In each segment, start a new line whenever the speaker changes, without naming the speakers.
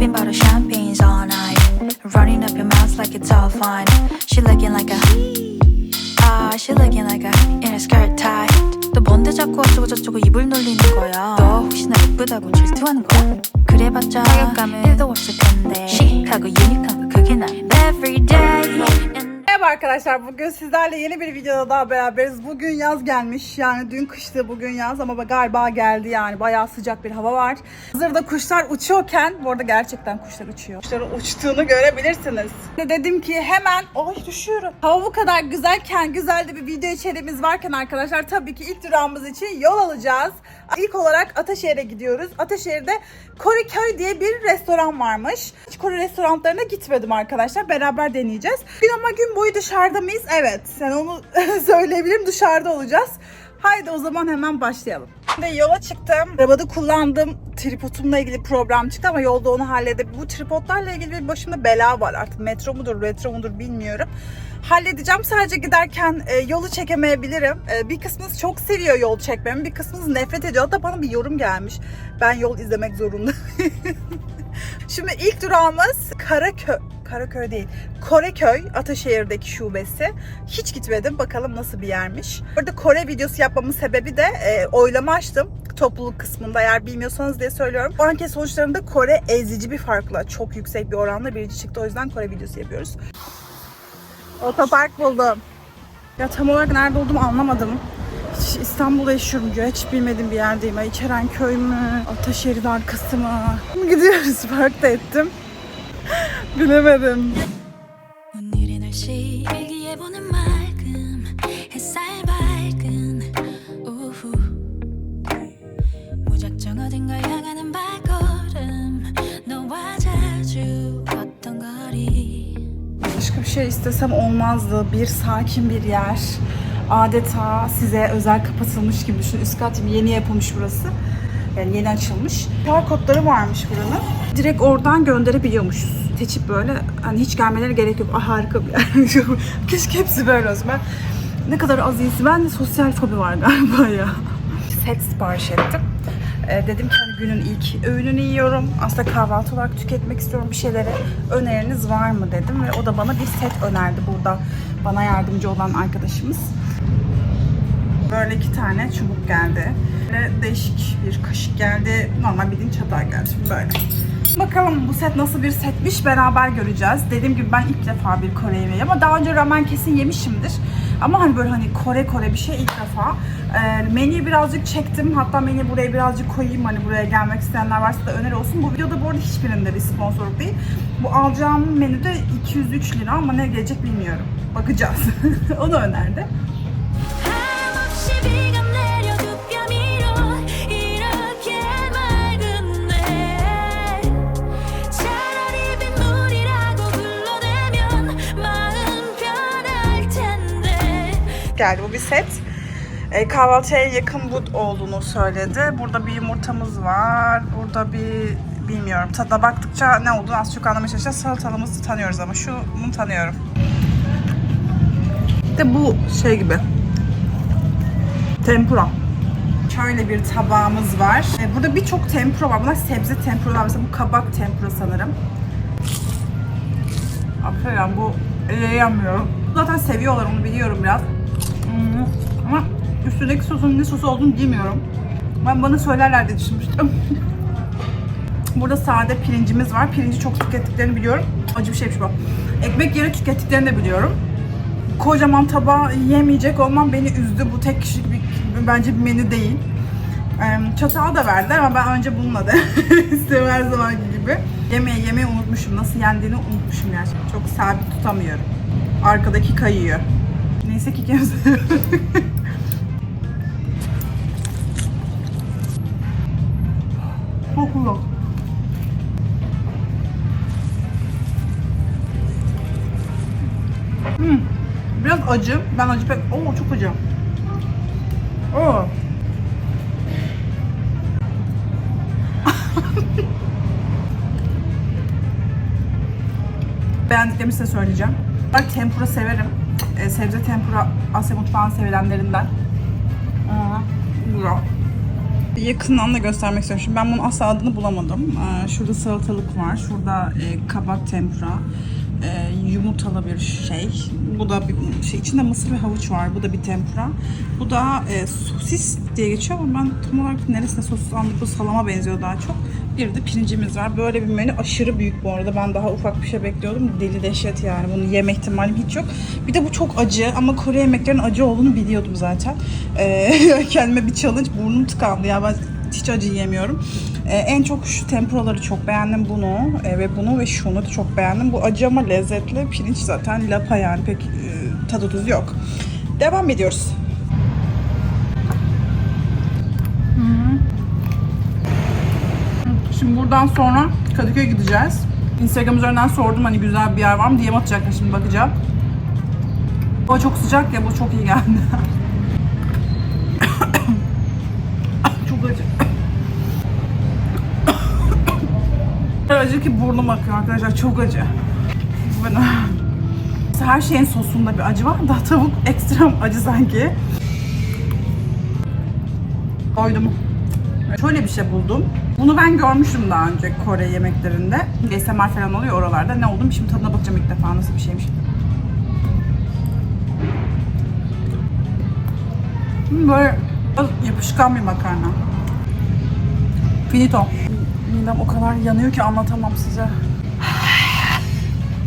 Popping bottle champagnes all night. Running up your mouth like it's all fine. She looking like a. Ah, she looking like a. In a skirt tight. 너 뭔데 자꾸 어쩌고 저쩌고 입을 놀리는 거야? 너 혹시나 예쁘다고 질투하는 거야? 그래봤자 타격감은 1도 없을 텐데. 시하고 유니크한 거 그게 난 every day.
Merhaba arkadaşlar bugün sizlerle yeni bir videoda daha beraberiz. Bugün yaz gelmiş yani dün kıştı bugün yaz ama galiba geldi yani bayağı sıcak bir hava var. Hazırda kuşlar uçuyorken bu arada gerçekten kuşlar uçuyor. Kuşların uçtuğunu görebilirsiniz. Dedim ki hemen ay düşüyorum. Hava bu kadar güzelken güzel de bir video içeriğimiz varken arkadaşlar tabii ki ilk durağımız için yol alacağız. İlk olarak Ataşehir'e gidiyoruz. Ataşehir'de Koriköy diye bir restoran varmış. Kore restoranlarına gitmedim arkadaşlar. Beraber deneyeceğiz. Gün ama gün boyu dışarıda mıyız? Evet. Sen onu söyleyebilirim. Dışarıda olacağız. Haydi o zaman hemen başlayalım. Şimdi yola çıktım. Arabada kullandığım tripodumla ilgili problem çıktı ama yolda onu halledip bu tripodlarla ilgili bir başımda bela var. Artık metro mudur, retro mudur bilmiyorum. Halledeceğim. Sadece giderken e, yolu çekemeyebilirim. E, bir kısmınız çok seviyor yol çekmemi, bir kısmınız nefret ediyor. Hatta bana bir yorum gelmiş. Ben yol izlemek zorunda. Şimdi ilk durağımız Karaköy. Karaköy değil. Koreköy, Ataşehir'deki şubesi. Hiç gitmedim. Bakalım nasıl bir yermiş. Burada Kore videosu yapmamın sebebi de e, oylama açtım. Topluluk kısmında eğer bilmiyorsanız diye söylüyorum. Bu anket sonuçlarında Kore ezici bir farkla çok yüksek bir oranla birinci çıktı. O yüzden Kore videosu yapıyoruz. Otopark buldum. Ya tam olarak nerede olduğumu anlamadım. İstanbul'da yaşıyorum diyor. Hiç bilmediğim bir yerdeyim. İçeren köy mü? Ataşehir'in arkası mı? Gidiyoruz. Fark da ettim. Bilemedim. Başka bir şey istesem olmazdı. Bir sakin bir yer. Adeta size özel kapatılmış gibi düşün. Üst kat gibi yeni yapılmış burası. Yani yeni açılmış. QR kodları varmış buranın. Direkt oradan gönderebiliyormuşuz. Seçip böyle hani hiç gelmeleri gerek yok. Ah harika bir yer. Keşke hepsi böyle olsun. Ben ne kadar az iyisi. Ben de sosyal fobi var galiba ya. Set sipariş ettim. Ee, dedim ki hani günün ilk öğününü yiyorum. Aslında kahvaltı olarak tüketmek istiyorum bir şeyleri. Öneriniz var mı dedim ve o da bana bir set önerdi burada. Bana yardımcı olan arkadaşımız. Böyle iki tane çubuk geldi. Böyle değişik bir kaşık geldi. Normal bildiğin çatal geldi. Böyle. Bakalım bu set nasıl bir setmiş beraber göreceğiz. Dediğim gibi ben ilk defa bir Kore yemeği ama daha önce ramen kesin yemişimdir. Ama hani böyle hani Kore Kore bir şey ilk defa. Ee, menüyü birazcık çektim. Hatta menüyü buraya birazcık koyayım. Hani buraya gelmek isteyenler varsa da öneri olsun. Bu videoda bu arada hiçbirinde bir sponsorluk değil. Bu alacağım menüde 203 lira ama ne gelecek bilmiyorum. Bakacağız. Onu önerdi. Geldi. Bu bir set. E, kahvaltıya yakın bu olduğunu söyledi. Burada bir yumurtamız var. Burada bir bilmiyorum. Tadına baktıkça ne olduğunu az çok anlamaya çalışacağız. Salatalımızı tanıyoruz ama şunu tanıyorum. De bu şey gibi. Tempura. Şöyle bir tabağımız var. E, burada birçok tempura var. Bunlar sebze tempuralar. Mesela bu kabak tempura sanırım. Aferin bu yiyemiyorum. Zaten seviyorlar onu biliyorum biraz. Üstündeki sosun ne sosu olduğunu bilmiyorum. Ben bana söylerler diye düşünmüştüm. Burada sade pirincimiz var. Pirinci çok tükettiklerini biliyorum. Acı bir şeymiş bu. Ekmek yeri tükettiklerini de biliyorum. Kocaman tabağı yemeyecek olmam beni üzdü. Bu tek kişilik bir, bence bir menü değil. Çatağı da verdiler ama ben önce bununla da istedim her zamanki gibi. Yemeği yemeği unutmuşum. Nasıl yendiğini unutmuşum gerçekten. Çok sabit tutamıyorum. Arkadaki kayıyor. Neyse ki kimse Kokulu. Hmm. Biraz acı. Ben acı pek... Oo çok acı. Oo. Beğendiklerimi size söyleyeceğim. Ben tempura severim. Ee, sebze tempura Asya mutfağının sevilenlerinden. Aa, güzel. Yakından da göstermek istiyorum. Şimdi ben bunun asla adını bulamadım. Ee, şurada salatalık var. Şurada e, kabak tempura. E, yumurtalı bir şey. Bu da bir şey. içinde mısır ve havuç var. Bu da bir tempura. Bu da e, sosis diye geçiyor ama ben tam olarak neresine sosis anladım. Bu salama benziyor daha çok. Bir de pirincimiz var. Böyle bir menü aşırı büyük bu arada. Ben daha ufak bir şey bekliyordum. Deli dehşet yani. Bunu yeme ihtimalim hiç yok. Bir de bu çok acı ama Kore yemeklerinin acı olduğunu biliyordum zaten. Ee, kendime bir challenge. Burnum tıkandı ya. Ben hiç acı yiyemiyorum. Ee, en çok şu tempuraları çok beğendim bunu e, ve bunu ve şunu da çok beğendim. Bu acı ama lezzetli. Pirinç zaten lapa yani pek e, tadı tuzu yok. Devam ediyoruz. Şimdi buradan sonra Kadıköy'e gideceğiz. Instagram üzerinden sordum hani güzel bir yer var mı diye atacaklar şimdi bakacağım. O çok sıcak ya bu çok iyi geldi. çok acı. kadar acı ki burnum akıyor arkadaşlar çok acı. Ben... Her şeyin sosunda bir acı var da tavuk ekstrem acı sanki. Koydum. Şöyle bir şey buldum. Bunu ben görmüştüm daha önce Kore yemeklerinde. ASMR falan oluyor oralarda. Ne oldu? Şimdi tadına bakacağım ilk defa nasıl bir şeymiş. Hmm, Böyle yapışkan bir makarna. Finito. Midem o kadar yanıyor ki anlatamam size.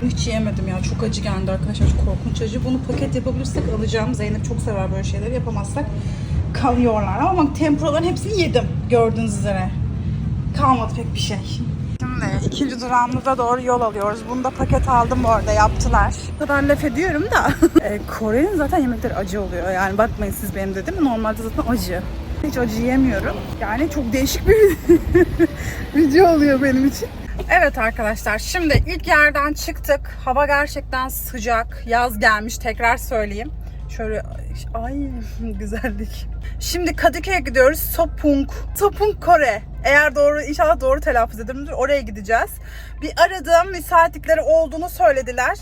Hiç yemedim ya. Çok acı geldi arkadaşlar. Çok korkunç acı. Bunu paket yapabilirsek alacağım. Zeynep çok sever böyle şeyleri. Yapamazsak kalıyorlar. Ama bak tempuraların hepsini yedim. Gördüğünüz üzere. Kalmadı pek bir şey. Şimdi ikinci durağımıza doğru yol alıyoruz. Bunu da paket aldım bu arada yaptılar. Bu kadar laf ediyorum da. e, Kore'nin zaten yemekleri acı oluyor. Yani bakmayın siz benim dedim. Normalde zaten acı. Hiç acı yemiyorum. Yani çok değişik bir video oluyor benim için. Evet arkadaşlar şimdi ilk yerden çıktık. Hava gerçekten sıcak. Yaz gelmiş tekrar söyleyeyim. Şöyle ay güzellik. Şimdi Kadıköy'e gidiyoruz. Sopung. Sopung Kore. Eğer doğru inşallah doğru telaffuz edimdir. Oraya gideceğiz. Bir aradığım müsaitlikleri olduğunu söylediler.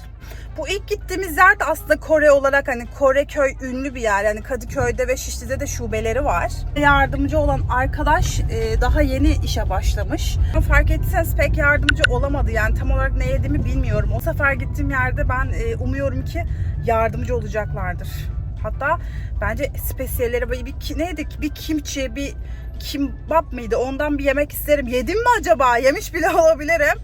Bu ilk gittiğimiz yer de aslında Kore olarak hani Kore köy ünlü bir yer. Yani Kadıköy'de ve Şişli'de de şubeleri var. Yardımcı olan arkadaş e, daha yeni işe başlamış. Ama fark ettiyseniz pek yardımcı olamadı. Yani tam olarak ne yediğimi bilmiyorum. O sefer gittiğim yerde ben e, umuyorum ki yardımcı olacaklardır. Hatta bence spesiyelleri bir ki- neydi bir kimçi bir kimbap mıydı ondan bir yemek isterim. Yedim mi acaba? Yemiş bile olabilirim.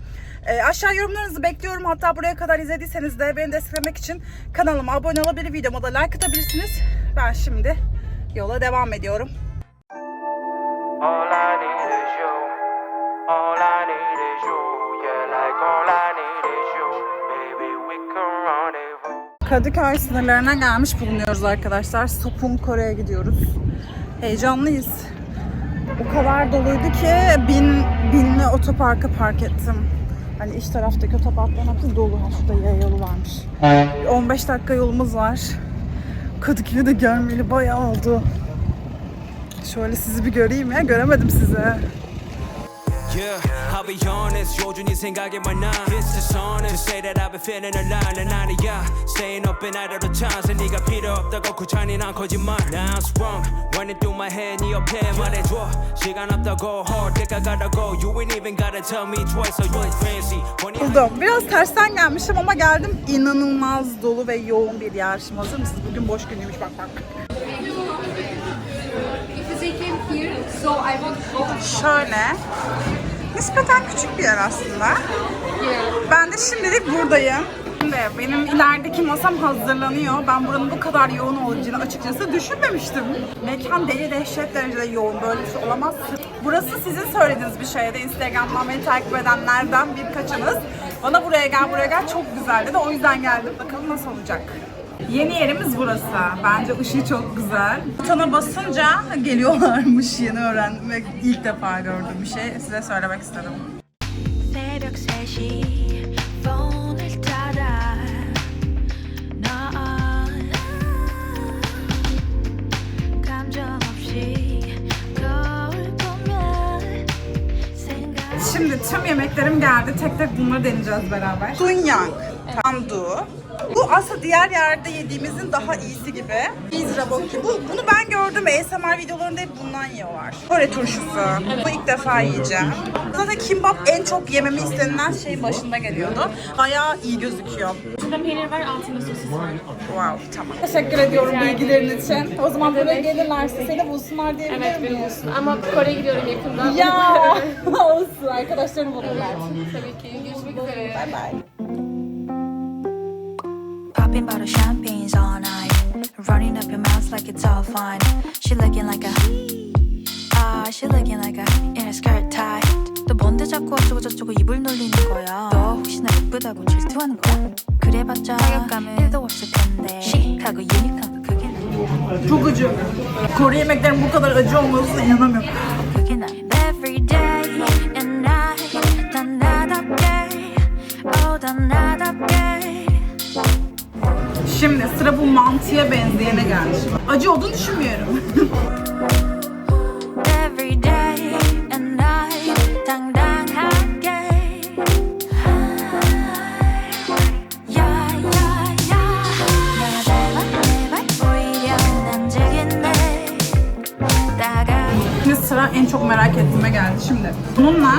E, aşağı yorumlarınızı bekliyorum. Hatta buraya kadar izlediyseniz de beni desteklemek için kanalıma abone olabilir, videoma da like atabilirsiniz. Ben şimdi yola devam ediyorum.
All I need is you. All I need is you. Yeah, like all I need is you. Baby, we can rendezvous.
Kadıköy sınırlarına gelmiş bulunuyoruz arkadaşlar. Sopun Kore'ye gidiyoruz. Heyecanlıyız. O kadar doluydu ki bin, binli otoparka park ettim. Hani iç taraftaki otoparkların hepsi dolu. Şurada yaya yolu varmış. Bir 15 dakika yolumuz var. Kadıköy'e de gelmeli bayağı oldu. Şöyle sizi bir göreyim ya. Göremedim sizi.
Yeah, I'll be honest. 요준이 생각에만 나. It's dishonest to say that I've been feeling alive. 난 아니야. Staying up and out of the chance. 네가 필요 없다고 구차니 난 거짓말. Now I'm sprung. Running through my head. 네 옆에 말해줘. 시간 없다고. 헐 때가 가라고. You ain't even gotta tell me twice. So you ain't fancy. 원이
Buldum. Biraz tersten gelmişim ama geldim. İnanılmaz dolu ve yoğun bir yer. Şimdi hazır mısınız? Bugün boş günüymüş bak bak. Şöyle. Nispeten küçük bir yer aslında. Ben de şimdilik buradayım. Şimdi benim ilerideki masam hazırlanıyor. Ben buranın bu kadar yoğun olacağını açıkçası düşünmemiştim. Mekan deli dehşet derecede yoğun. Böyle bir şey olamaz. Burası sizin söylediğiniz bir şeydi. Instagram'dan beni takip edenlerden birkaçınız. Bana buraya gel buraya gel çok güzel dedi. O yüzden geldim. Bakalım nasıl olacak. Yeni yerimiz burası. Bence ışığı çok güzel. Tana basınca geliyorlarmış yeni öğrenmek. ilk defa gördüğüm bir şey. Size söylemek istedim. Şimdi tüm yemeklerim geldi. Tek tek bunları deneyeceğiz beraber. Dunyang, tandu, bu aslında diğer yerde yediğimizin daha iyisi gibi. Biz raboki. Bu, bunu ben gördüm. ASMR videolarında hep bundan yiyorlar. Kore turşusu. Bu ilk defa yiyeceğim. Zaten kimbap en çok yememi istenilen şeyin başında geliyordu. Bayağı iyi gözüküyor.
İçinde peynir var, altında sosis var.
Wow, tamam. Teşekkür ediyorum bilgilerin için. O zaman buraya gelirlerse seni bulsunlar diyebilir
Evet,
miyim?
benim olsun. Ama Kore'ye gidiyorum yakında.
Ya olsun arkadaşlarım bulurlar.
Tabii ki. Görüşmek üzere.
Bye bye.
Popping bottle champagnes all night. Running up your mouth like it's all fine. She looking like a ah, she looking like a in a skirt tight. 너 뭔데 자꾸 어쩌고 저쩌고 입을 놀리는 거야? 너 혹시나 예쁘다고 질투하는 거야? 그래봤자 타격감은 1도 없을 텐데 시하고 유니크한 거 그게 나
Çok acı. Kore yemeklerin bu kadar acı olmasına inanamıyorum.
그게 나 Every day
Şimdi sıra bu mantıya benzeyene gelmiş. Acı olduğunu düşünmüyorum. Şimdi sıra en çok merak ettiğime geldi şimdi. Bununla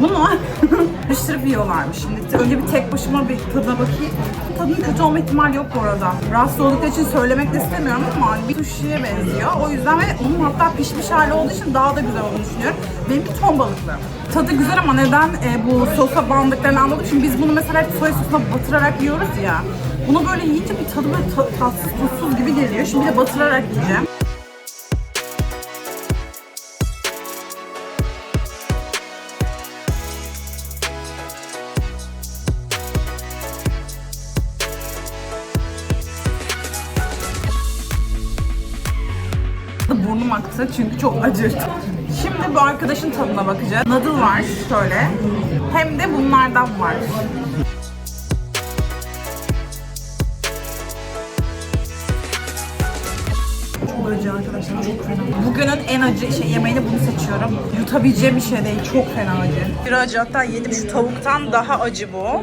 bunu karıştırıp yiyorlarmış. Şimdi önce bir tek başıma bir tadına bakayım. Tadının kötü olma ihtimali yok bu arada. Rahatsız oldukları için söylemek de istemiyorum ama bir sushi'ye benziyor. O yüzden ve onun hatta pişmiş hali olduğu için daha da güzel olduğunu düşünüyorum. Benimki ton balıklı. Tadı güzel ama neden e, bu sosa bandıklarını anladım. Şimdi biz bunu mesela soya sosuna batırarak yiyoruz ya. Bunu böyle yiyince bir tadı böyle ta- tatsız gibi geliyor. Şimdi de batırarak yiyeceğim. Aktı çünkü çok acı. Şimdi bu arkadaşın tadına bakacağız. Noodle var şöyle. Hem de bunlardan var. Çok acı arkadaşlar çok fena. Bugünün en acı şey yemeğini bunu seçiyorum. Yutabileceğim bir şey değil. Çok fena acı. Bir acı hatta yedim şu tavuktan daha acı bu.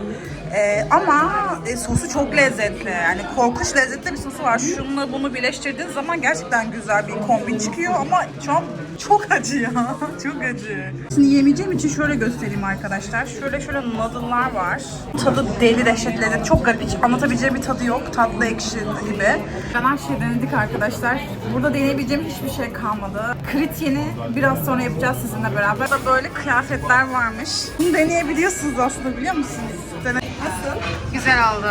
Ee, ama e, sosu çok lezzetli. Yani korkunç lezzetli bir sosu var. Şununla bunu birleştirdiğin zaman gerçekten güzel bir kombin çıkıyor ama şu an çok acı ya. çok acı. Şimdi yemeyeceğim için şöyle göstereyim arkadaşlar. Şöyle şöyle noodle'lar var. Tadı deli dehşet lezzet. Çok garip. Hiç anlatabileceğim bir tadı yok. Tatlı ekşi gibi. Ben her şeyi denedik arkadaşlar. Burada deneyebileceğim hiçbir şey kalmadı. Krit yeni biraz sonra yapacağız sizinle beraber. Burada böyle kıyafetler varmış. Bunu deneyebiliyorsunuz aslında biliyor musunuz? Dene?
Güzel oldu.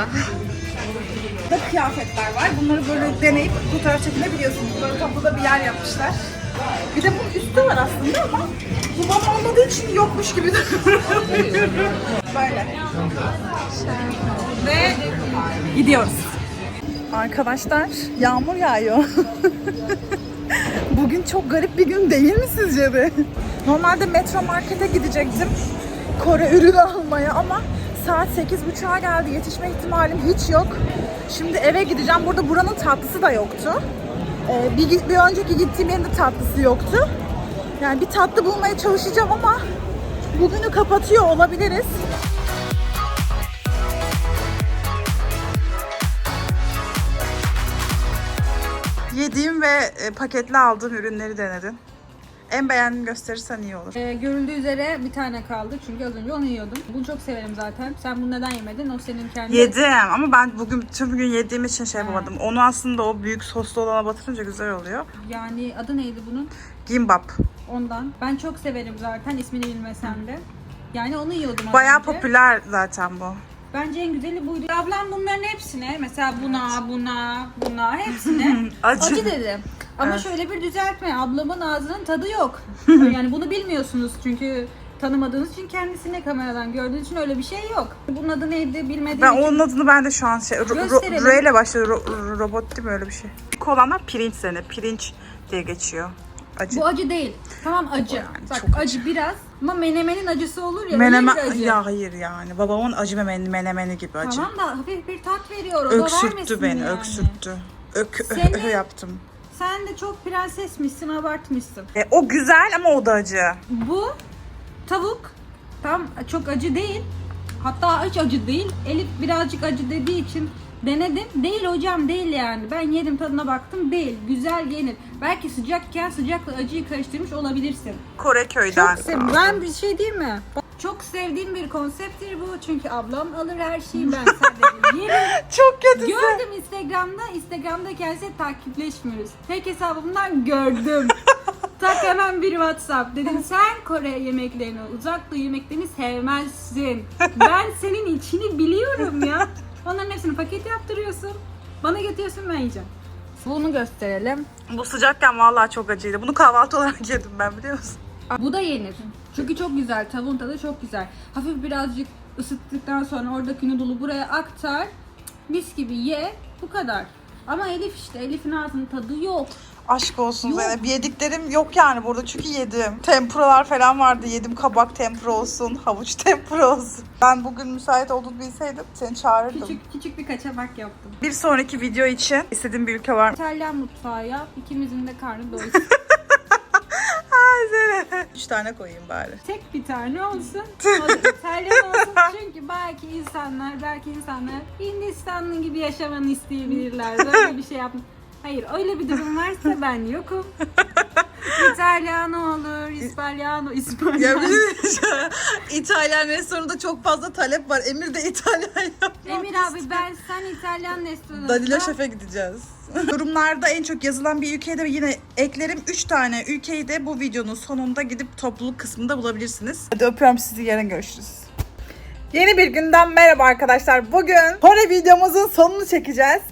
Burada kıyafetler var. Bunları böyle deneyip fotoğraf çekilebiliyorsunuz. Böyle kapıda bir yer yapmışlar. Bir de bunun üstü var aslında ama bu bana olmadığı için yokmuş gibi davranıyorum. Böyle. Ve gidiyoruz. Arkadaşlar yağmur yağıyor. Bugün çok garip bir gün değil mi sizce de? Normalde metro markete gidecektim. Kore ürünü almaya ama saat 8.30'a geldi. Yetişme ihtimalim hiç yok. Şimdi eve gideceğim. Burada buranın tatlısı da yoktu. Ee, bir, bir önceki gittiğim yerin de tatlısı yoktu. Yani bir tatlı bulmaya çalışacağım ama bugünü kapatıyor olabiliriz. Yediğim ve e, paketli aldığım ürünleri denedin. En beğendiğini gösterirsen iyi olur.
Ee, görüldüğü üzere bir tane kaldı çünkü az önce onu yiyordum. Bunu çok severim zaten. Sen bunu neden yemedin? O senin kendi...
Yedim ama ben bugün tüm gün yediğim için şey yapamadım. Onu aslında o büyük soslu olana batırınca güzel oluyor.
Yani adı neydi bunun?
Gimbap.
Ondan. Ben çok severim zaten ismini bilmesem de. Yani onu yiyordum az
Bayağı
önce.
popüler zaten bu.
Bence en güzeli buydu. Ablam bunların hepsine mesela buna, buna, buna hepsine
Acı.
acı dedi. Ama
Evet.
şöyle bir düzeltme. Ablamın ağzının tadı yok. yani bunu bilmiyorsunuz çünkü tanımadığınız için kendisini kameradan gördüğünüz için öyle bir şey yok. Bunun adı neydi bilmediğim
Ben
için.
onun adını ben de şu an şey, ro- ro-
Gösterelim.
R ile başlıyor. Ro- ro- robot değil mi öyle bir şey? İlk olanlar pirinç sene. Pirinç diye geçiyor. Acı.
Bu acı değil. Tamam acı. Bak
çok
acı. biraz ama menemenin acısı olur ya.
Menemen,
öyle bir acı.
ya hayır yani. Babamın acı menemeni, menemeni gibi acı.
Tamam da hafif bir tat veriyor. O da vermesin
öksürttü beni,
yani.
öksürttü. Ök, ö-
Seni-
ö- yaptım.
Sen de çok prensesmişsin, abartmışsın.
E, o güzel ama o da acı.
Bu tavuk tam çok acı değil Hatta hiç acı değil. Elif birazcık acı dediği için denedim. Değil hocam değil yani. Ben yedim tadına baktım değil. Güzel yenir. Belki sıcakken sıcakla acıyı karıştırmış olabilirsin.
Kore köyden.
Çok sev- ben bir şey diyeyim mi? Çok sevdiğim bir konsepttir bu. Çünkü ablam alır her şeyi ben sadece yerim.
Çok kötüsü.
Gördüm Instagram'da. Instagram'da kendisiyle takipleşmiyoruz. Tek hesabımdan gördüm. tak hemen bir WhatsApp. Dedim sen Kore yemeklerini, uzak doğu yemeklerini sevmezsin. Ben senin içini biliyorum ya. Onların hepsini paket yaptırıyorsun. Bana getiriyorsun ben yiyeceğim. Bunu gösterelim.
Bu sıcakken vallahi çok acıydı. Bunu kahvaltı olarak yedim ben biliyor musun?
Bu da yenir. Çünkü çok güzel. Tavuğun tadı çok güzel. Hafif birazcık ısıttıktan sonra oradaki noodle'u buraya aktar. Mis gibi ye. Bu kadar. Ama Elif işte. Elif'in ağzının tadı yok.
Aşk olsun
Yok.
Zeynep. Yediklerim yok yani burada çünkü yedim. Tempuralar falan vardı. Yedim kabak tempura olsun, havuç tempura olsun. Ben bugün müsait olduğunu bilseydim seni çağırırdım.
Küçük küçük bir kaçamak yaptım.
Bir sonraki video için istediğim bir ülke var mı?
İtalyan mutfağı yap. İkimizin de karnı doysun.
Üç tane koyayım bari.
Tek bir tane olsun. O da İtalyan olsun. Çünkü belki insanlar, belki insanlar Hindistanlı gibi yaşamanı isteyebilirler. Böyle bir şey yapma. Hayır öyle bir durum varsa ben yokum. İtalyano olur, İspanyano,
Ya bir şey diyeceğim. İtalyan restoranında çok fazla talep var. Emir de İtalyan yapmak
Emir abi ben sen İtalyan restoranında.
Danilo Şef'e gideceğiz. Yorumlarda en çok yazılan bir ülkeye de yine eklerim. 3 tane ülkeyi de bu videonun sonunda gidip topluluk kısmında bulabilirsiniz. Hadi öpüyorum sizi. Yarın görüşürüz. Yeni bir günden merhaba arkadaşlar. Bugün Kore videomuzun sonunu çekeceğiz.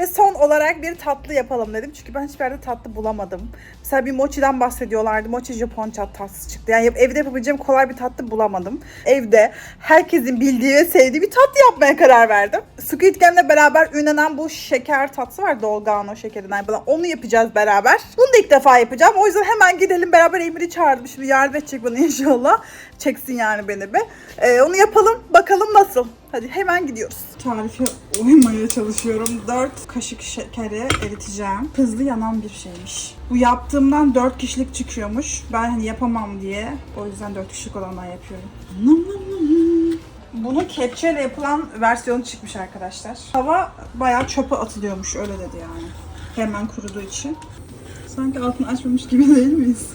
Ve son olarak bir tatlı yapalım dedim. Çünkü ben hiçbir yerde tatlı bulamadım. Mesela bir mochi'den bahsediyorlardı. Mochi Japon çat tatlısı çıktı. Yani evde yapabileceğim kolay bir tatlı bulamadım. Evde herkesin bildiği ve sevdiği bir tatlı yapmaya karar verdim. Squid Game'le beraber ünlenen bu şeker tatlısı var. Dolgano şekerinden yapılan. Onu yapacağız beraber. Bunu da ilk defa yapacağım. O yüzden hemen gidelim beraber Emir'i çağırdım. Şimdi yardım edecek bana inşallah. Çeksin yani beni bir. Ee, onu yapalım. Bakalım nasıl. Hadi hemen gidiyoruz. Tarife uymaya çalışıyorum. 4 kaşık şekeri eriteceğim. Hızlı yanan bir şeymiş. Bu yaptığımdan 4 kişilik çıkıyormuş. Ben hani yapamam diye. O yüzden 4 kişilik olandan yapıyorum. Bunun kepçeyle yapılan versiyonu çıkmış arkadaşlar. Hava bayağı çöpe atılıyormuş öyle dedi yani. Hemen kuruduğu için. Sanki altını açmamış gibi değil miyiz?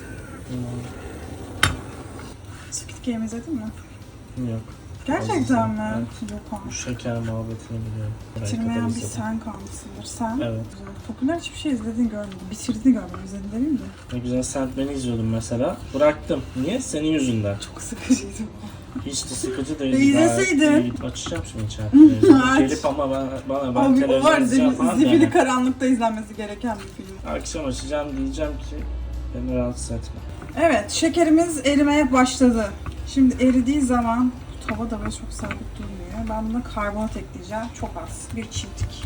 Squid Game izledin mi?
Yok.
Gerçekten mi?
Evet. Bu
abi.
şeker muhabbetini biliyorum. Buraya kadar
Bitirmeyen bir
izledim.
sen kalmışsındır. Sen?
Evet.
Popüler hiçbir şey izlediğini görmedim. Bitirdiğini görmedim. İzledin demeyeyim de.
Ne güzel Sandman'i izliyordum mesela. Bıraktım. Niye? Senin yüzünden.
Çok sıkıcıydı bu.
Hiç de sıkıcı
E, izleseydin.
Gayet iyi. Açacağım şimdi.
Aç.
Gelip ama ben, bana ben
Abi o
televizyon
var
izleyeceğim falan
zifiri
deme.
karanlıkta izlenmesi gereken bir film.
Akşam açacağım diyeceğim ki beni rahatsız etme.
Evet şekerimiz erimeye başladı. Şimdi eridiği zaman tava da böyle çok sabit durmuyor. Ben buna karbonat ekleyeceğim. Çok az. Bir çimdik.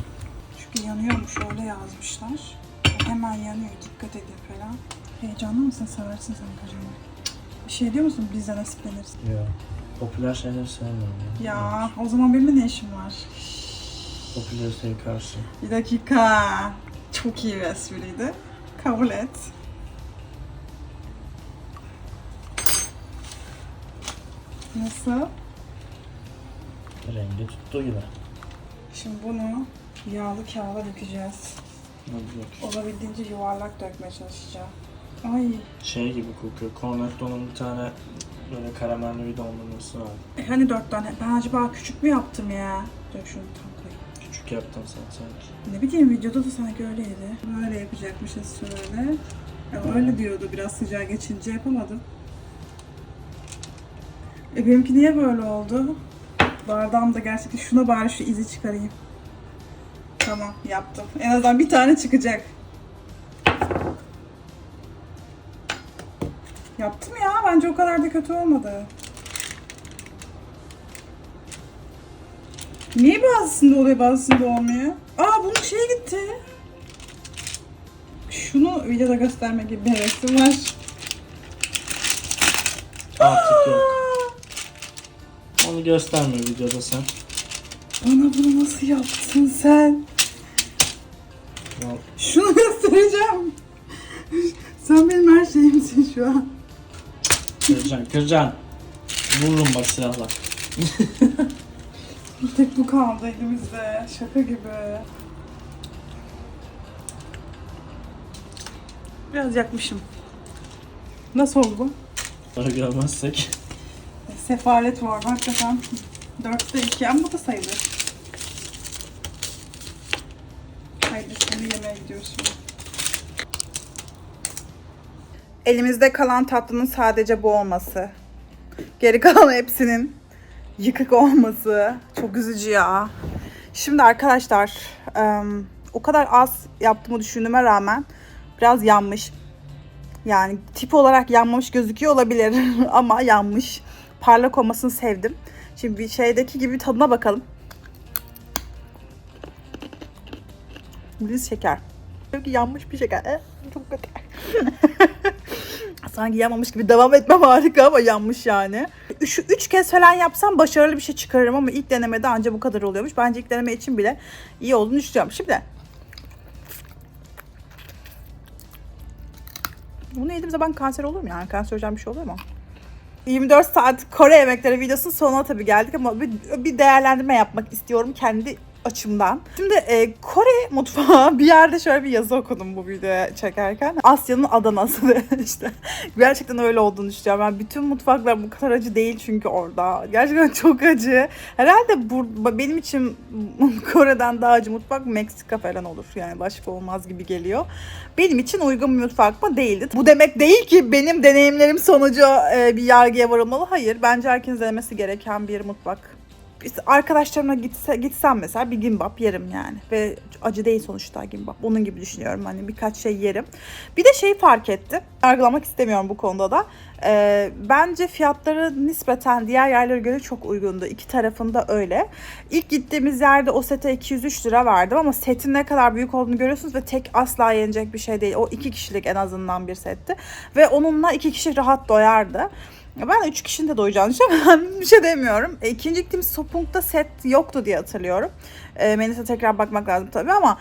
Çünkü yanıyormuş öyle yazmışlar. Hemen yanıyor. Dikkat edin falan. Heyecanlı mısın? Seversin sen karbonat. Bir şey diyor musun? Biz de nasipleniriz.
Ya. Popüler şeyleri sevmiyorum ya.
Ya o zaman benim ne işim var?
Popülariteye karşı.
Bir dakika. Çok iyi bir espriydi. Kabul et. Nasıl?
Rengi tuttuğu gibi.
Şimdi bunu yağlı kağıda dökeceğiz.
Bak.
Olabildiğince yuvarlak dökmeye çalışacağım. Ay.
Şey gibi kokuyor. Cornetto'nun bir tane böyle karamelli bir dondurması var.
E hani dört tane? Ben acaba küçük mü yaptım ya? Dur şunu tam koyayım.
Küçük yaptım sen sanki.
Ne bileyim videoda da sanki öyleydi. Böyle yapacakmışız şöyle. Ama öyle diyordu biraz sıcağı geçince yapamadım. E benimki niye böyle oldu? Bardağım da gerçekten şuna bari şu izi çıkarayım. Tamam yaptım. En azından bir tane çıkacak. Yaptım ya. Bence o kadar da kötü olmadı. Niye bazısında oluyor bazısında olmuyor? Aa bunun şey gitti. Şunu videoda gösterme gibi bir hevesim var.
Artık yok. Onu gösterme videoda sen.
Bana bunu nasıl yaptın sen?
Ya,
Şunu göstereceğim. sen benim her şeyimsin şu an.
Kıracaksın, kıracaksın. Vururum bak silahla.
Bir tek bu kaldı elimizde. Şaka gibi. Biraz yakmışım. Nasıl oldu bu?
Para görmezsek.
Sefalet var hakikaten. Dörtte ama bu da sayılır. Haydi şimdi yemeğe gidiyoruz şimdi. Elimizde kalan tatlının sadece bu olması. Geri kalan hepsinin yıkık olması. Çok üzücü ya. Şimdi arkadaşlar em, o kadar az yaptığımı düşündüğüme rağmen biraz yanmış. Yani tip olarak yanmamış gözüküyor olabilir ama yanmış. Parlak olmasını sevdim. Şimdi bir şeydeki gibi tadına bakalım. Biliz şeker. Çünkü yanmış bir şeker. Eh, çok kötü. Sanki yanmamış gibi devam etmem harika ama yanmış yani. Üç, üç kez falan yapsam başarılı bir şey çıkarırım ama ilk denemede anca bu kadar oluyormuş. Bence ilk deneme için bile iyi olduğunu düşünüyorum. Şimdi bunu yediğim zaman kanser olur mu yani? Kanser olacağım bir şey oluyor mu? 24 saat Kore yemekleri videosunun sonuna tabii geldik ama bir, bir değerlendirme yapmak istiyorum. Kendi açımdan. Şimdi e, Kore mutfağı bir yerde şöyle bir yazı okudum bu videoya çekerken. Asya'nın Adana'sı işte. Gerçekten öyle olduğunu düşünüyorum. Yani bütün mutfaklar bu kadar acı değil çünkü orada. Gerçekten çok acı. Herhalde bu, benim için Kore'den daha acı mutfak Meksika falan olur. Yani başka olmaz gibi geliyor. Benim için uygun bir mutfak mı değildi. Bu demek değil ki benim deneyimlerim sonucu e, bir yargıya varılmalı. Hayır. Bence herkesin denemesi gereken bir mutfak arkadaşlarımla gitse, gitsem mesela bir gimbap yerim yani. Ve acı değil sonuçta gimbap. Onun gibi düşünüyorum hani birkaç şey yerim. Bir de şeyi fark ettim. Yargılamak istemiyorum bu konuda da. Ee, bence fiyatları nispeten diğer yerlere göre çok uygundu. İki tarafında öyle. İlk gittiğimiz yerde o sete 203 lira verdim ama setin ne kadar büyük olduğunu görüyorsunuz ve tek asla yenecek bir şey değil. O iki kişilik en azından bir setti. Ve onunla iki kişi rahat doyardı. Ben üç kişinin de doyacağını düşünüyorum. bir şey demiyorum. E, ikinci gittiğimiz Sopung'da set yoktu diye hatırlıyorum. E, Melis'e tekrar bakmak lazım tabii ama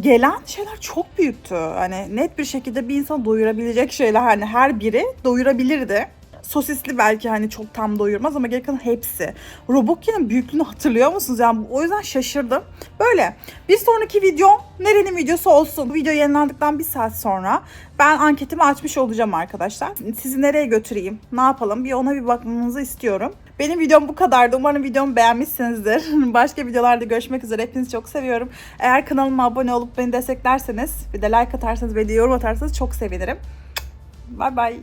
gelen şeyler çok büyüktü. Hani net bir şekilde bir insan doyurabilecek şeyler hani her biri doyurabilirdi. Sosisli belki hani çok tam doyurmaz ama geri kalan hepsi. Robokya'nın büyüklüğünü hatırlıyor musunuz? Yani o yüzden şaşırdım. Böyle. Bir sonraki video nerenin videosu olsun. Bu video yayınlandıktan bir saat sonra ben anketimi açmış olacağım arkadaşlar. Sizi nereye götüreyim? Ne yapalım? Bir ona bir bakmanızı istiyorum. Benim videom bu kadardı. Umarım videomu beğenmişsinizdir. Başka videolarda görüşmek üzere. Hepinizi çok seviyorum. Eğer kanalıma abone olup beni desteklerseniz bir de like atarsanız ve de yorum atarsanız çok sevinirim. Bye bye.